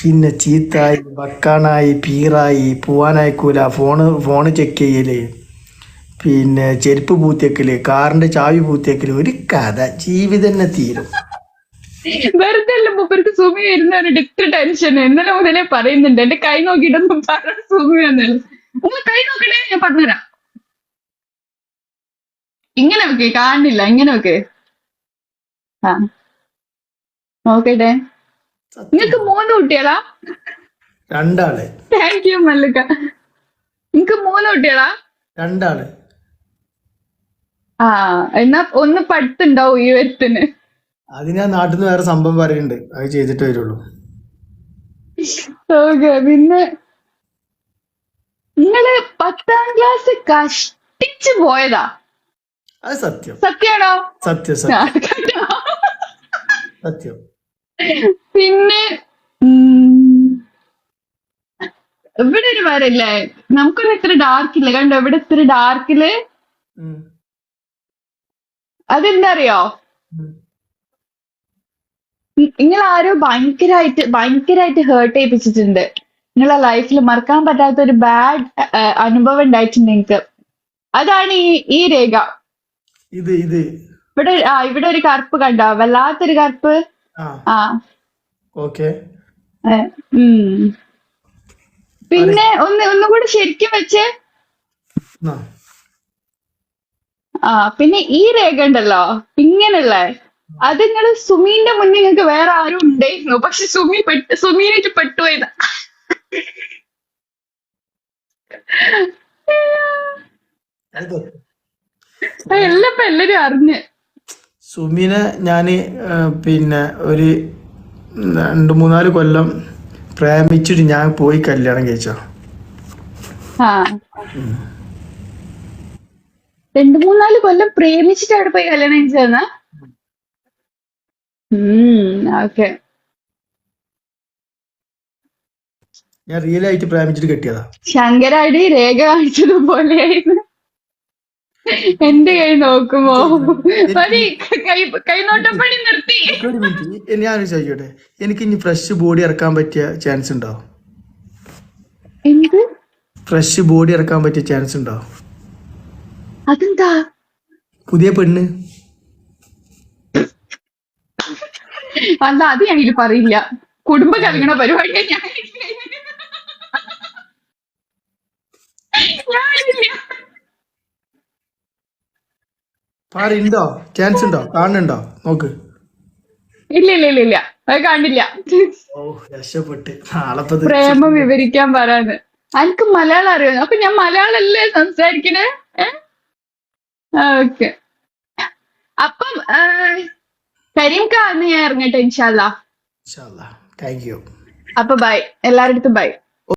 പിന്നെ ചീത്തായി ബക്കാണായി പീറായി പോവാനയക്കൂല ഫോണ് ഫോണ് ചെക്ക് ചെയ്യൽ. പിന്നെ ചെരുപ്പ് പൂത്തിയക്കൽ കാറിന്റെ ചാവി പൂത്തിയക്കൽ ഒരു കഥ. ജീവിതം തന്നെ തീരും. വെറുതെ മൂപ്പർക്ക് സുമി വരുന്ന ഒരു ടെൻഷൻ ഇന്നലെ മുതലേ പറയുന്നുണ്ട്. എന്റെ കൈ നോക്കിയിട്ടൊന്നും പറ സുമി എന്നല്ല ഒന്ന് കൈ നോക്കണേ ഞാൻ പറഞ്ഞുതരാം. ഇങ്ങനെ വെക്ക് കാണില്ല ഇങ്ങനെ വെക്ക്. ആ നോക്കട്ടെ. നിങ്ങക്ക് മൂന്ന് കുട്ടികളാ രണ്ടാൾ. Thank you Mallika. നിങ്ങക്ക് മൂന്ന് കുട്ടികളാ രണ്ടാൾ. ആ എന്നാ ഒന്ന് പഠിത്തുണ്ടാവും ഈ വരുത്തിന് ഞാൻ നാട്ടിൽ നിന്ന് വേറെ സംഭവം പറയുന്നുണ്ട്. അത് ചെയ്തിട്ട് വരുള്ളൂ. ഓക്കെ പിന്നെ നിങ്ങൾ പത്താം ക്ലാസ് കഷ്ടിച്ച് പോയതാ? അത് സത്യം. സത്യാണോ സത്യം സത്യം. സത്യം. പിന്നെ ഇവിടെ ഒരു വരല്ലേ നമുക്കൊന്നും ഇത്ര ഡാർക്ക് ഇല്ല? കണ്ടോ? ഇവിടെ ഇത്ര ഡാർക്കിൽ. അതെന്താ അറിയോ. നിങ്ങൾ ആരോ ഭയങ്കരമായിട്ട് ഭയങ്കരമായിട്ട് ഹേർട്ട് ചെയ്യിപ്പിച്ചിട്ടുണ്ട്. നിങ്ങളെ ലൈഫിൽ മറക്കാൻ പറ്റാത്ത ഒരു ബാഡ് അനുഭവം ഉണ്ടായിട്ടുണ്ട് നിങ്ങൾക്ക് അതാണ് ഈ ഈ രേഖ. ഇത് ഇത്. ഇവിടെ ആ ഇവിടെ ഒരു കറുപ്പ് കണ്ടോ? വല്ലാത്തൊരു കറുപ്പ്. ആ. ഓക്കെ. പിന്നെ ഒന്ന് ഒന്നുകൂടി ശരിക്കും വെച്ച്. ആ. പിന്നെ ഈ രേഖ ഉണ്ടല്ലോ ഇങ്ങനെയുള്ള. അത് നിങ്ങൾ സുമീന്റെ മുന്നേ നിങ്ങൾക്ക് വേറെ ആരും ഉണ്ടായിരുന്നു. പക്ഷെ സുമി പെട്ട് സുമീനായിട്ട് പെട്ടുപോയതാ എല്ലാം എല്ലാരും അറിഞ്ഞ്. സുമിനെ ഞാൻ പിന്നെ ഒരു രണ്ട് മൂന്നാൽ കൊല്ലം പ്രേമിച്ചിട്ട് ഞാൻ പോയി കല്യാണം കഴിച്ചോ. രണ്ടു മൂന്നാൽ കൊല്ലം പ്രേമിച്ചിട്ട് അവിടെ പോയി കല്യാണം കഴിച്ചതെന്ന ഓക്കെ. ഞാൻ റിയൽ ആയിട്ട് പ്രേമിച്ചിട്ട് കെട്ടിയതാ. ശങ്കരാടി രേഖ കാണിച്ചതുപോലെയായിരുന്നു. എന്റെ കൈ നോക്കുമോ? മതി കൈനോട്ടപ്പണി നിർത്തി. ഒരു മിനിറ്റ് ഞാൻ ചോദിക്കട്ടെ എനിക്ക് ഇനി ഫ്രഷ് ബോഡി ഇറക്കാൻ പറ്റിയ ചാൻസ് ഉണ്ടോ? എന്ത്? ഫ്രഷ് ബോഡി ഇറക്കാൻ പറ്റിയ ചാൻസ് ഉണ്ടോ? അതെന്താ? പുതിയ പെണ്ണ്. അല്ല അത് ഞാൻ പറയില്ല. കുടുംബ കലങ്ങണ പരിപാടിയാണ് ഞാൻ. പാറുണ്ടോ ചാൻസ് ഉണ്ടോ കാണുന്നുണ്ടോ? നോക്ക്. ഇല്ല ഇല്ല ഇല്ല ഇല്ല. അത് കണ്ടില്ല. ഓ രക്ഷപ്പെട്ട്. നാളെപ്പത് പ്രേമം വിവരിക്കാൻ പറയാന്ന്. എനിക്ക് മലയാളം അറിയാം? അപ്പൊ ഞാൻ മലയാളം അല്ലേ സംസാരിക്കണേ ഓക്കെ. അപ്പം കരീം കാന്ന് ഞാൻ ഇറങ്ങട്ടെ ഇൻഷാല്ല താങ്ക് യു അപ്പൊ ബൈ എല്ലാരുടെ അടുത്തും ബൈ